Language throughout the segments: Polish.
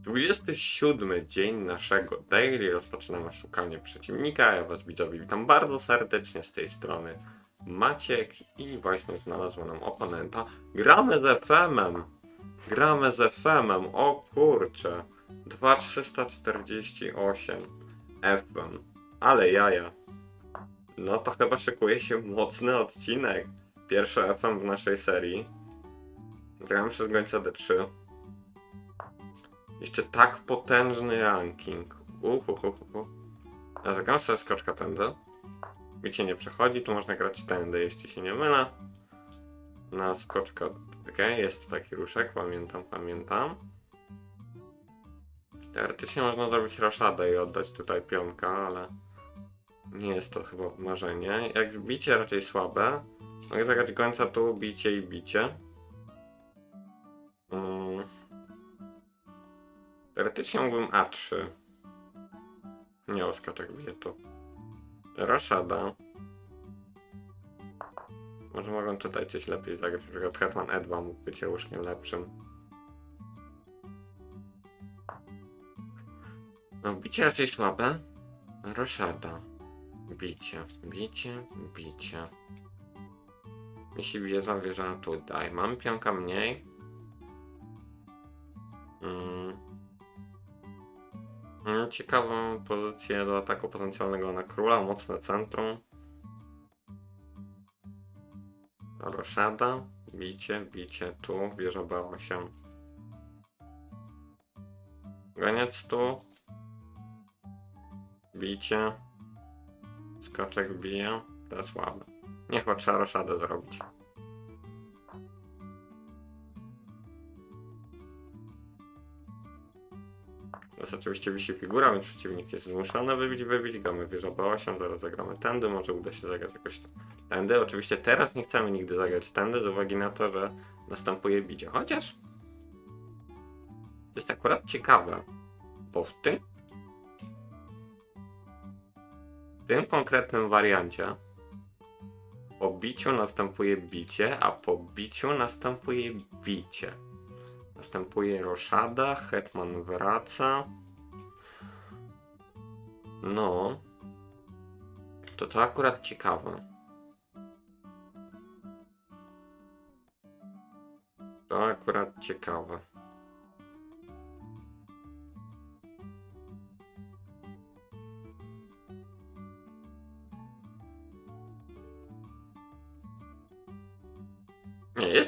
27 dzień naszego daily. Rozpoczynamy szukanie przeciwnika. Ja was widzowie witam bardzo serdecznie z tej strony. Maciek i właśnie znalazłem nam oponenta. Gramy z FM-em. Gramy z FM-em. O kurcze. 2348 FM. Ale jaja. No to chyba szykuje się mocny odcinek. Pierwszy FM w naszej serii. Gramy przez gońca D3. Jeszcze tak potężny ranking. Uhuhuhu. Ja zagram sobie skoczka tędy. Bicie nie przechodzi, tu można grać tędy, jeśli się nie mylę. Na skoczka. Okej, jest taki ruszek, pamiętam, pamiętam. Teoretycznie można zrobić raszadę i oddać tutaj pionka, ale nie jest to chyba marzenie. Jak bicie raczej słabe. Mogę zagrać gońca tu, bicie i bicie. Teoretycznie mógłbym A3. Nie, oskaczek bije tu. Roszada. Może mogę tutaj coś lepiej zagrać. Na przykład Hetman E2 mógł być łóżkiem lepszym. No, bicie raczej słabe. Roszada. Bicie, bicie, bicie. Jeśli wieża, wieża tutaj. Mam pionka mniej. Mm. Mm, Ciekawą pozycję do ataku potencjalnego na króla, mocne centrum. Roszada, bicie, bicie tu, wieża B8. Goniec tu. Bicie. Skoczek bije. To jest słabe. Nie chyba trzeba roszadę zrobić. Jest oczywiście wisi figura, więc przeciwnik jest zmuszony wybić, wybić. Gramy wieża B8, zaraz zagramy tędy, może uda się zagrać jakoś tędy. Oczywiście teraz nie chcemy nigdy zagrać tędy, z uwagi na to, że następuje bicie. Chociaż jest akurat ciekawe, bo w tym w tym konkretnym wariancie po biciu następuje bicie, a po biciu następuje bicie. Następuje roszada, hetman wraca. No. To to akurat ciekawe. To akurat ciekawe.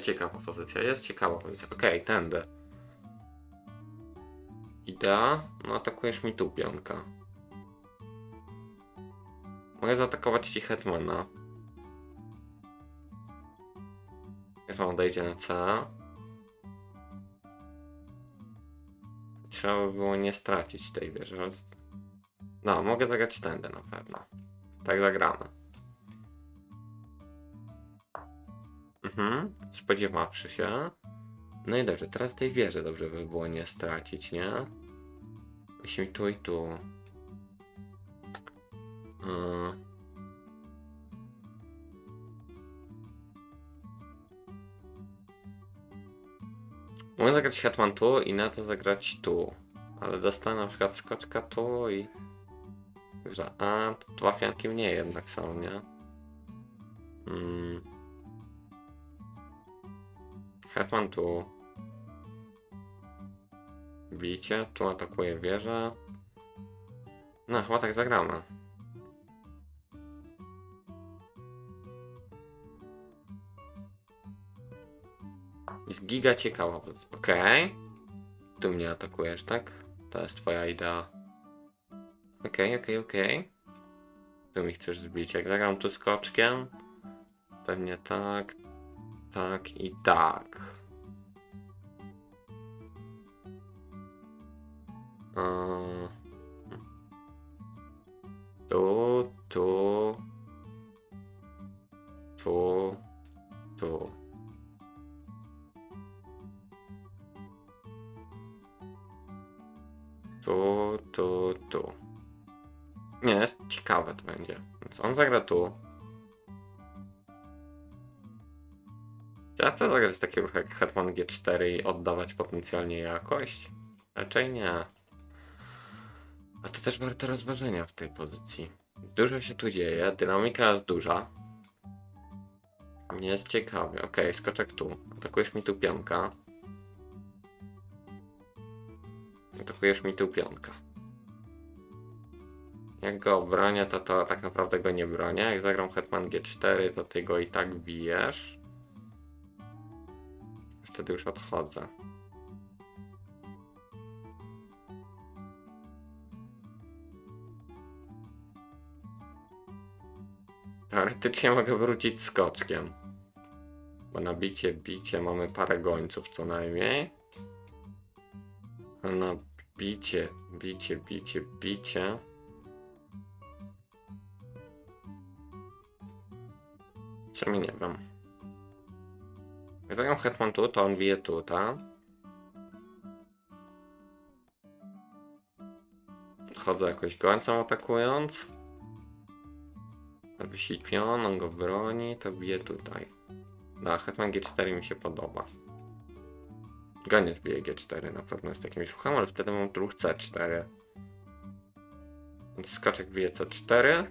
Jest ciekawa pozycja, jest ciekawa pozycja. Okej, tędy. Idea, no atakujesz mi tu pionka. Mogę zaatakować ci Hetmana. Hetman odejdzie na C. Trzeba by było nie stracić tej wieży. No, mogę zagrać tędy na pewno. Tak zagramy. Mhm, spodziewawszy się. No i dobrze, teraz tej wieży dobrze by było nie stracić, nie? Musimy tu i tu. Yy. Mogę zagrać Hetman tu i na to zagrać tu. Ale dostanę na przykład skoczka tu i... Że A, dwa fianki mniej jednak są, nie? Mm. Hetman tu. Bicie, tu atakuje wieżę. No, chyba tak zagramy. Jest giga ciekawa. Okej. Tu mnie atakujesz, tak? To jest twoja idea. Okej, okej, okej. Tu mi chcesz zbić. Jak zagram tu skoczkiem, pewnie tak, tak i tak. Eee, Tu, tu, tu, tu. Tu, tu, tu. Nie, jest ciekawe to będzie. Więc on zagra tu. Ja chcę zagrać taki ruch jak Hetman G4 i oddawać potencjalnie jakość. Raczej nie. A to też warte rozważenia w tej pozycji. Dużo się tu dzieje, dynamika jest duża. Jest ciekawie. Okej, skoczek tu. Atakujesz mi tu pionka. Atakujesz mi tu pionka. Jak go obronię, to, to tak naprawdę go nie bronię. Jak zagram Hetman G4, to ty go i tak bijesz. Wtedy już odchodzę. Teoretycznie mogę wrócić skoczkiem. Bo na bicie, bicie mamy parę gońców co najmniej. A na bicie, bicie, bicie, bicie. W sumie nie wiem. Jak zagram hetman tu, to on bije tu, tak? Jakoś gońcem atakując. Wisi pion, on go broni, to bije tutaj. No, Hetman G4 mi się podoba. Goniec bije G4, na pewno jest jakimś ruchem, ale wtedy mam ruch C4. Więc skoczek bije C4.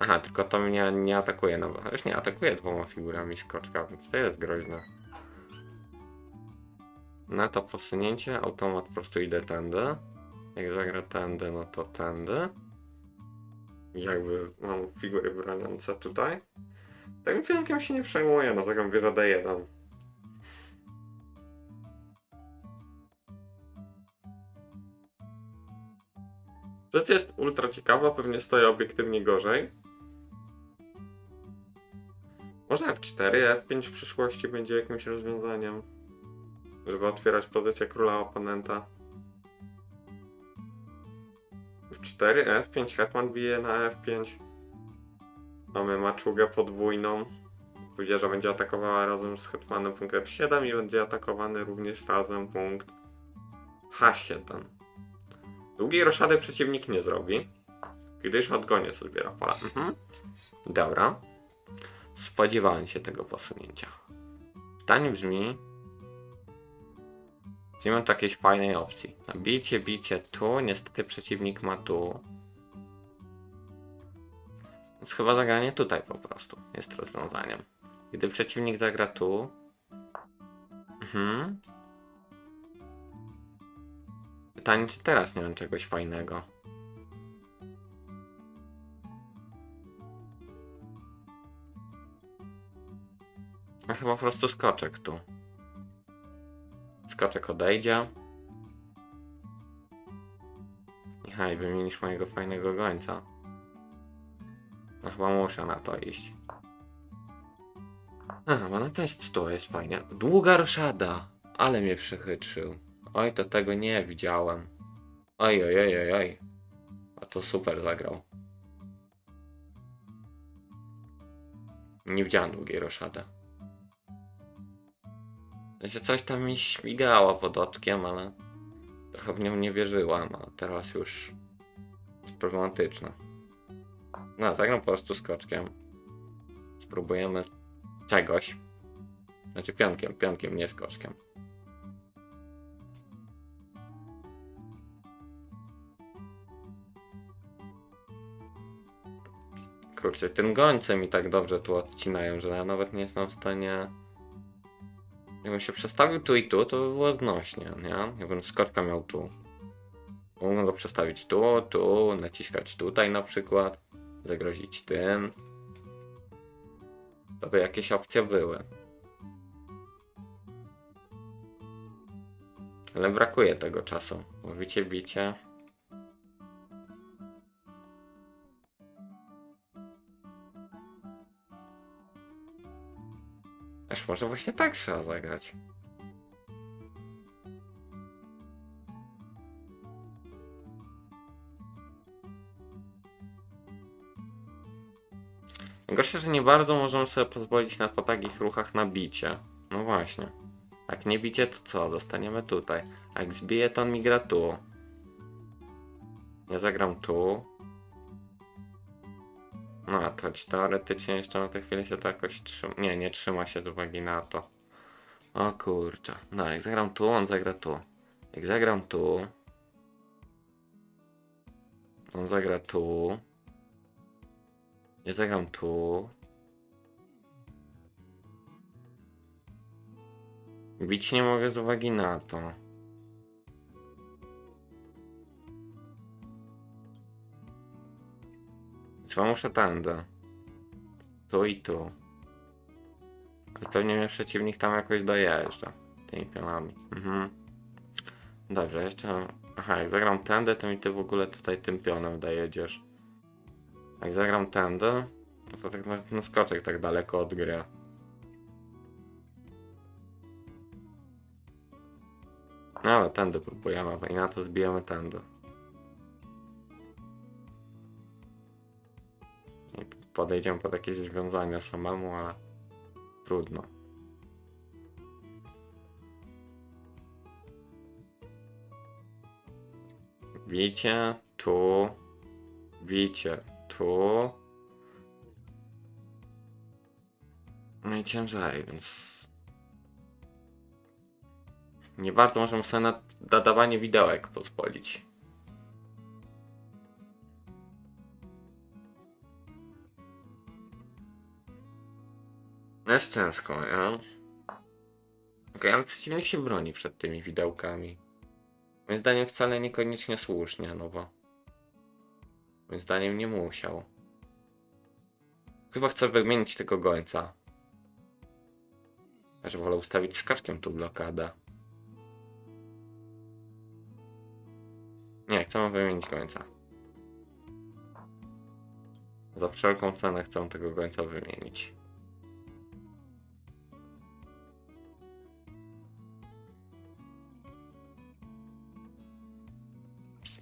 Aha, tylko to mnie nie atakuje, no już nie atakuje dwoma figurami skoczka, więc to jest groźne. Na to posunięcie automat po prostu idę tędy. Jak zagra tędy, no to tędy jakby mam figury broniące tutaj. Takim filmkiem się nie przejmuję, no zagram wieża D1. Rzecz jest ultra ciekawa, pewnie stoję obiektywnie gorzej. Może F4, F5 w przyszłości będzie jakimś rozwiązaniem, żeby otwierać pozycję króla oponenta. F4, F5, hetman bije na F5. Mamy maczugę podwójną. Wieża będzie atakowała razem z hetmanem punkt F7 i będzie atakowany również razem punkt H7. Długiej roszady przeciwnik nie zrobi, gdyż odgoniec odbiera pola. Mhm. Dobra. Spodziewałem się tego posunięcia. Pytanie brzmi, nie mam tu jakiejś fajnej opcji. No, bicie, bicie tu, niestety przeciwnik ma tu. Więc chyba zagranie tutaj po prostu jest rozwiązaniem. Gdy przeciwnik zagra tu. Mhm. Pytanie, czy teraz nie mam czegoś fajnego. Chyba po prostu skoczek tu. Skoczek odejdzie. Niechaj wymienisz mojego fajnego gońca. No chyba muszę na to iść. Aha, bo na test to jest fajnie. Długa roszada, ale mnie przychytrzył. Oj, to tego nie widziałem. Oj, oj, oj, oj, oj. A to super zagrał. Nie widziałem długiej roszady. Sensie coś tam mi śmigało pod oczkiem, ale trochę w nią nie wierzyłam, a teraz już jest problematyczne. No, zagram po prostu skoczkiem. Spróbujemy czegoś. Znaczy pionkiem, pionkiem, nie skoczkiem. Kurczę, tym gońcem mi tak dobrze tu odcinają, że ja nawet nie jestem w stanie Jakbym się przestawił tu i tu, to by było znośnie, nie? Jakbym skoczka miał tu. Mógłbym go przestawić tu, tu, naciskać tutaj na przykład, zagrozić tym. To by jakieś opcje były. Ale brakuje tego czasu. Mówicie bicie. Aż może właśnie tak trzeba zagrać. Gorsze, że nie bardzo możemy sobie pozwolić na po takich ruchach na bicie. No właśnie. Jak nie bicie, to co? Dostaniemy tutaj. Jak zbije, to on mi gra tu. Ja zagram tu. No, a to teoretycznie jeszcze na tę chwilę się to jakoś trzyma. Nie, nie trzyma się z uwagi na to. O kurczę. No, jak zagram tu, on zagra tu. Jak zagram tu. On zagra tu. Ja zagram tu. Bić nie mogę z uwagi na to. Muszę tędy. Tu i tu. Ale pewnie mnie przeciwnik tam jakoś dojeżdża. Tymi pionami. Mhm. Dobrze, jeszcze... Aha, jak zagram tędy, to mi ty w ogóle tutaj tym pionem dojedziesz. Jak zagram tędy, to tak na, na skoczek tak daleko od gry. No ale tędy próbujemy, i na to zbijemy tędy. Podejdziemy pod jakieś związania samemu, ale trudno. Widzicie, tu, widzicie, tu. No i ciężej, więc nie warto możemy sobie na dodawanie widełek pozwolić. No jest ciężko, nie? Okej, ale przeciwnik się broni przed tymi widełkami. Moim zdaniem wcale niekoniecznie słusznie, no bo... Moim zdaniem nie musiał. Chyba chcę wymienić tego gońca. Że wolę ustawić z kaczkiem tu blokadę. Nie, chcę wymienić gońca. Za wszelką cenę chcę tego gońca wymienić.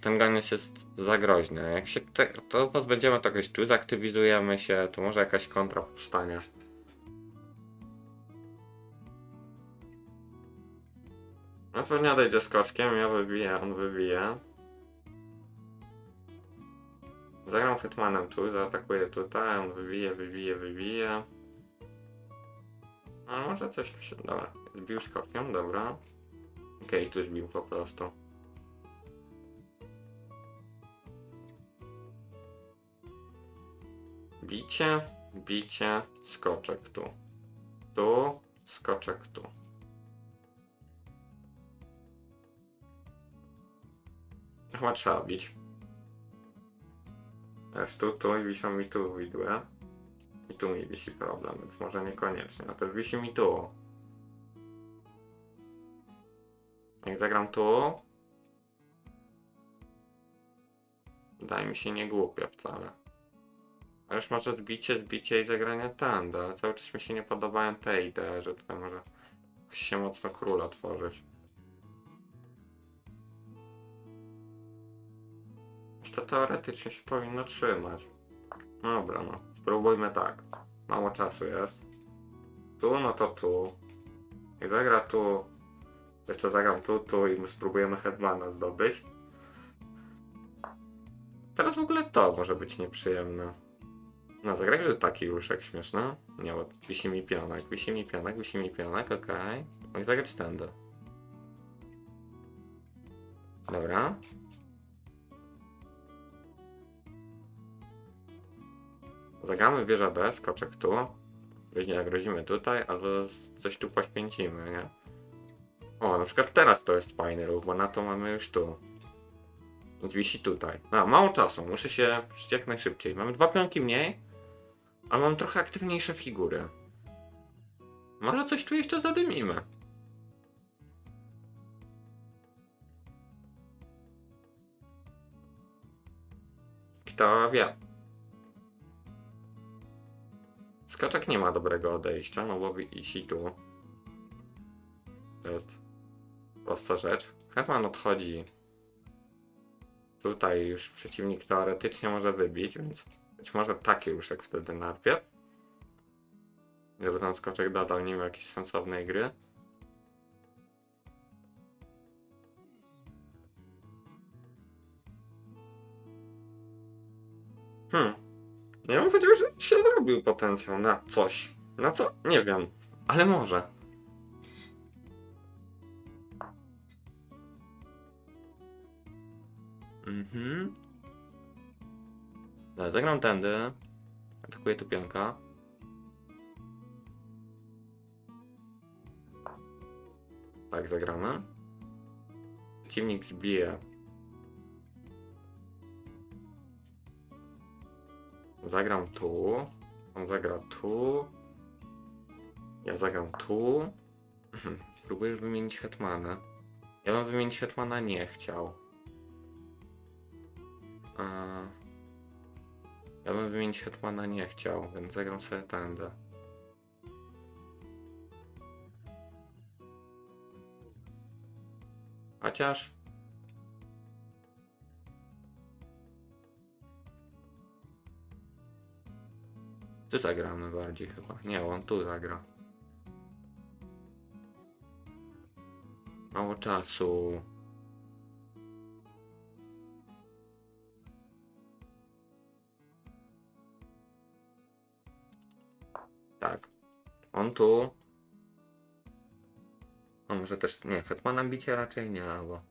Ten goniec jest za groźny. Jak się te, to pozbędziemy to jakoś tu, zaktywizujemy się, to może jakaś kontra powstanie. No pewnie odejdzie z koszkiem, ja wybiję, on wybije. Zagram Hetmanem tu, zaatakuję tutaj, on wybije, wybije, wybije. A może coś tu się... Dobra, zbił z koszkiem, dobra. Okej, tu zbił po prostu. Bicie, bicie, skoczek tu. Tu, skoczek tu. Chyba trzeba bić. Aż tu, tu i wiszą mi tu widły. I tu mi wisi problem, więc może niekoniecznie. A też wisi mi tu. Jak zagram tu... Wydaje mi się nie głupio wcale. A już może zbicie, zbicie i zagranie tędy, ale cały czas mi się nie podobają te idee, że tutaj może się mocno króla tworzyć. To teoretycznie się powinno trzymać. Dobra, no. Spróbujmy tak. Mało czasu jest. Tu, no to tu. Jak zagra tu, jeszcze zagram tu, tu i my spróbujemy Hetmana zdobyć. Teraz w ogóle to może być nieprzyjemne. No, zagrajmy taki ruszek śmieszny. Nie, bo wisi mi pionek, wisi mi pionek, wisi mi pionek, okej. Mogę zagrać tędy. Dobra. Zagramy wieża D, skoczek tu. Później grozimy tutaj, albo coś tu poświęcimy, nie? O, na przykład teraz to jest fajny ruch, bo na to mamy już tu. Więc wisi tutaj. A, mało czasu, muszę się jak najszybciej. Mamy dwa pionki mniej, ale mam trochę aktywniejsze figury. Może coś tu jeszcze zadymimy. Kto wie? Skoczek nie ma dobrego odejścia, no bo wisi tu. To jest prosta rzecz. Hetman odchodzi. Tutaj już przeciwnik teoretycznie może wybić, więc być może taki ruszek wtedy najpierw. Żeby ten skoczek dodał nim jakiejś sensownej gry. Hmm. Ja bym powiedział, że się zrobił potencjał na coś. Na co? Nie wiem. Ale może. Mhm. Dobra, zagram tędy. Atakuje tu pionka. Tak, zagramy. Przeciwnik zbije. Zagram tu. On zagra tu. Ja zagram tu. Mhm. Próbujesz wymienić hetmana. Ja bym wymienić hetmana nie chciał. Ja bym wymienić hetmana nie chciał, więc zagram sobie tędy. Chociaż... Tu zagramy bardziej chyba. Nie, on tu zagra. Mało czasu. On tu. A może też. Nie, Hetmana bicie raczej nie, bo.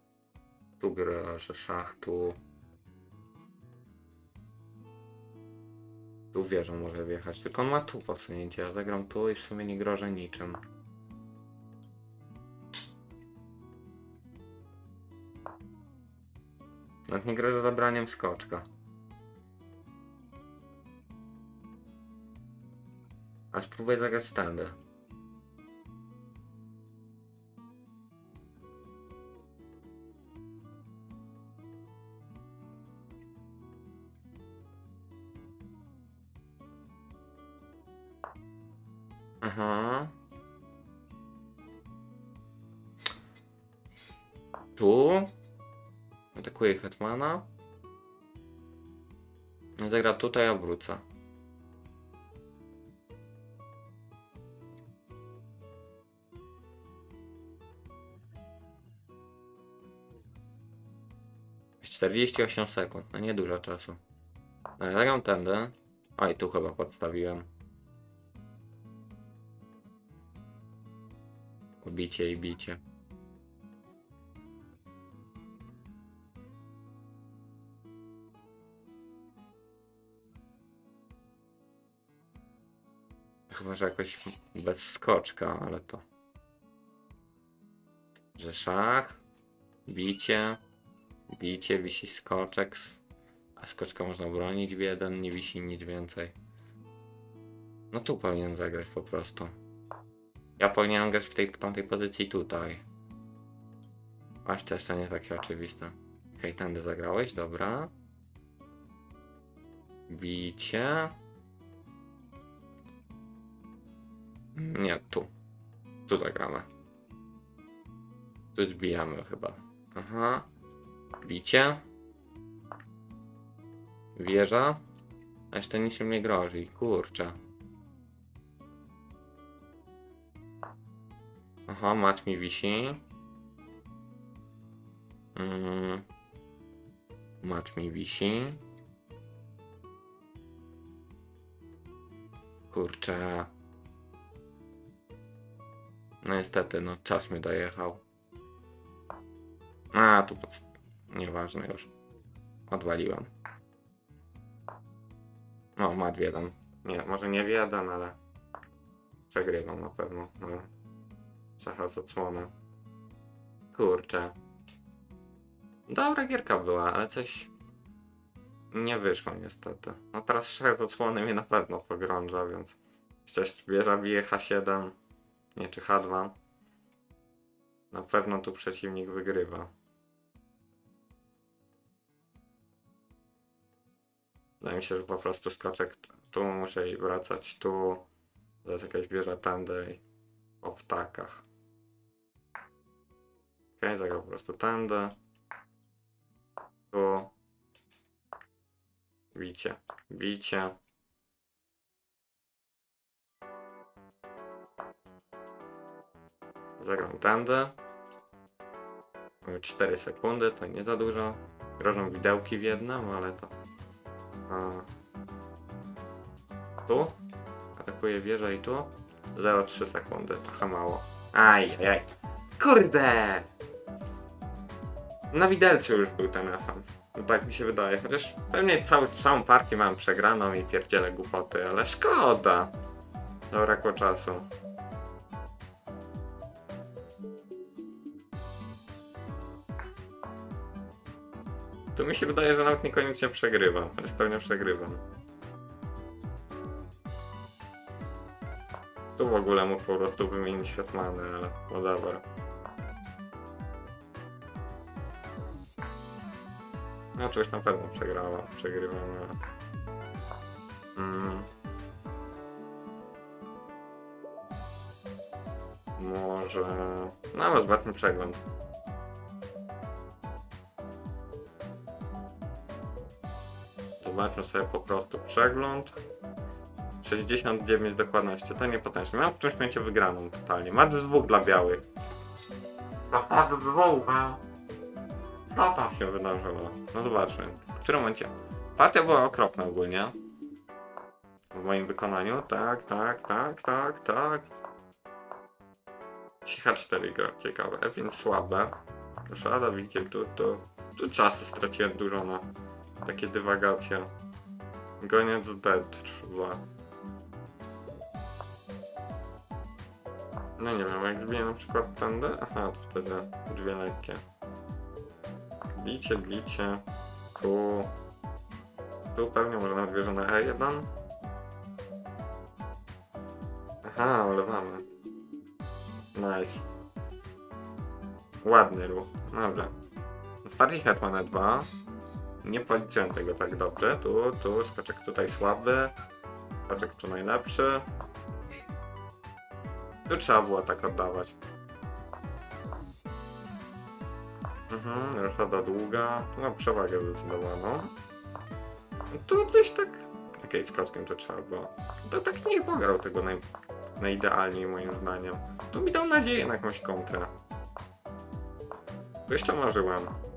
Tu że szach tu. Tu wieżą mogę wjechać, tylko on ma tu posunięcie. Ja zagram tu i w sumie nie grożę niczym. Nawet nie grożę zabraniem skoczka. A spróbuję zagrać standard. Aha. Tu. Atakuje Hetmana. Zagra tutaj, a wrócę. 48 sekund, no nie dużo czasu. Zagram tędy. A i tu chyba podstawiłem. Bicie i bicie. Chyba, że jakoś bez skoczka, ale to. Że szach, bicie, bicie, wisi skoczek, a skoczka można bronić w jeden, nie wisi nic więcej. No tu powinien zagrać po prostu. Ja powinienem grać w tej tamtej pozycji tutaj. Aż to jeszcze nie takie oczywiste. Okej, tędy zagrałeś, dobra. Bicie. Nie, tu. Tu zagramy. Tu zbijamy chyba. Aha. Bicie. Wieża. A jeszcze niczym nie grozi. Kurczę. Aha, mat mi wisi. Mm. Mat mi wisi. Kurczę. No niestety, no czas mi dojechał. A, tu pod... Nieważne już. Odwaliłem. No, mat w jeden. Nie, może nie w jeden, ale... Przegrywam na pewno. No. Szacha z odsłony. Kurczę. Dobra gierka była, ale coś... Nie wyszło niestety. No teraz szach z odsłony mnie na pewno pogrąża, więc... Jeszcze wieża bije H7. Nie, czy H2. Na pewno tu przeciwnik wygrywa. Wydaje mi się, że po prostu skoczek tu muszę i wracać tu. To jest jakaś wieża tędy po ptakach. Okej, zagrał po prostu tędy. Tu. Bicie. Bicie. Zagram tędy. Mamy 4 sekundy, to nie za dużo. Grożą widełki w jednym, ale to... Tu? Atakuje wieżę i tu? 0,3 sekundy, trochę mało. Aj, aj. Kurde! Na widelcu już był ten FM. No tak mi się wydaje. Chociaż pewnie cały, całą partię mam przegraną i pierdzielę głupoty, ale szkoda. Zabrakło czasu. Tu mi się wydaje, że nawet niekoniecznie przegrywam, chociaż pewnie przegrywam. Tu w ogóle mógł po prostu wymienić Hetmany, ale no dobra. No to już na pewno przegrała, przegrywam, ale... Mm. Może... No ale zobaczmy przegląd. Zobaczmy sobie po prostu przegląd. 69 dokładności, to niepotężne. Miałem w którymś momencie wygraną totalnie. Ma dwóch dla białych. Naprawdę dwóch. Co tam się wydarzyło? No zobaczmy. W którym momencie? Partia była okropna ogólnie. W moim wykonaniu. Tak, tak, tak, tak, tak. Cicha 4 gra, ciekawe, więc słabe. Szada, widzicie, tu, tu, tu czasu straciłem dużo na takie dywagacje. Goniec D2. No nie wiem, jak zbiję na przykład tędy? Aha, to wtedy dwie lekkie. Bicie, bicie. Tu. Tu pewnie może nawet wierzę na E1. Aha, ale mamy. Nice. Ładny ruch. Dobra. W partii Hetmana 2 nie policzyłem tego tak dobrze. Tu, tu, skoczek tutaj słaby. Skoczek tu najlepszy. Tu trzeba było tak oddawać. Mhm, roszada długa. Mam przewagę zdecydowaną. Tu gdzieś tak... Okej, z skoczkiem to trzeba było. To tak nie pograł tego naj... najidealniej moim zdaniem. Tu mi dał nadzieję na jakąś kontrę. Jeszcze marzyłem.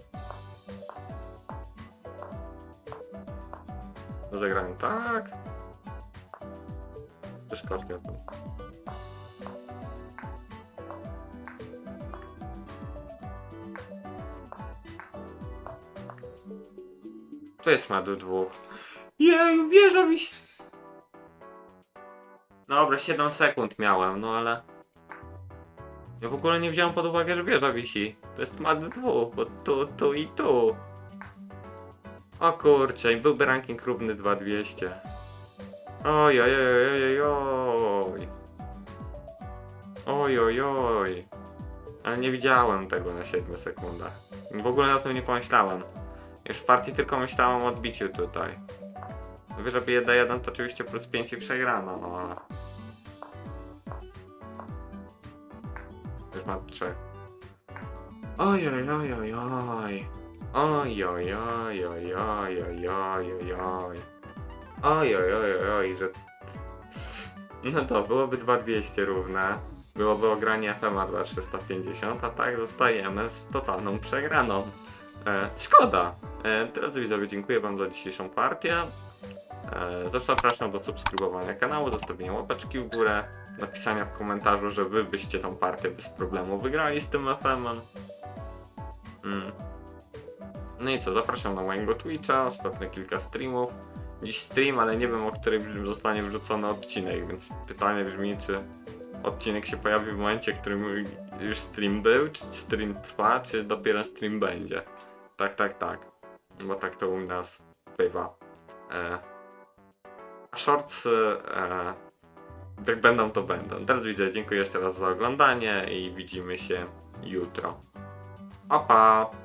Zagrałem tak. To z koszkiem to. To jest madu dwóch. Jeju, wierzę mi się. Dobra, 7 sekund miałem, no ale... Ja w ogóle nie wziąłem pod uwagę, że wieża wisi. To jest mad dwóch, bo tu, tu i tu. O kurczę, byłby ranking równy 2200. Oj, oj, oj, oj, oj, oj. Oj, oj. Ale nie widziałem tego na 7 sekundach. W ogóle na tym nie pomyślałem. Już w partii tylko myślałem o odbiciu tutaj. Wyżej bije 1 to oczywiście plus 5 i przegrano, no ale... Już ma 3. Oj, oj, oj, oj, oj. Ajajajajajajajaj. Ajajajajaj, że... No to byłoby 2200 równe. Byłoby ogranie FM 2350, a tak zostajemy z totalną przegraną. E, szkoda! E, drodzy widzowie, dziękuję wam za dzisiejszą partię. E, zapraszam do subskrybowania kanału, zostawienia łapeczki w górę, napisania w komentarzu, że wy byście tą partię bez problemu wygrali z tym FM-em. Mm. No i co, zapraszam na mojego Twitcha, ostatnie kilka streamów. Dziś stream, ale nie wiem o którym zostanie wrzucony odcinek, więc pytanie brzmi, czy odcinek się pojawi w momencie, w którym już stream był, czy stream trwa, czy dopiero stream będzie. Tak, tak, tak. Bo tak to u nas bywa. E, shorts, e, jak będą, to będą. Teraz widzę, dziękuję jeszcze raz za oglądanie i widzimy się jutro. Opa!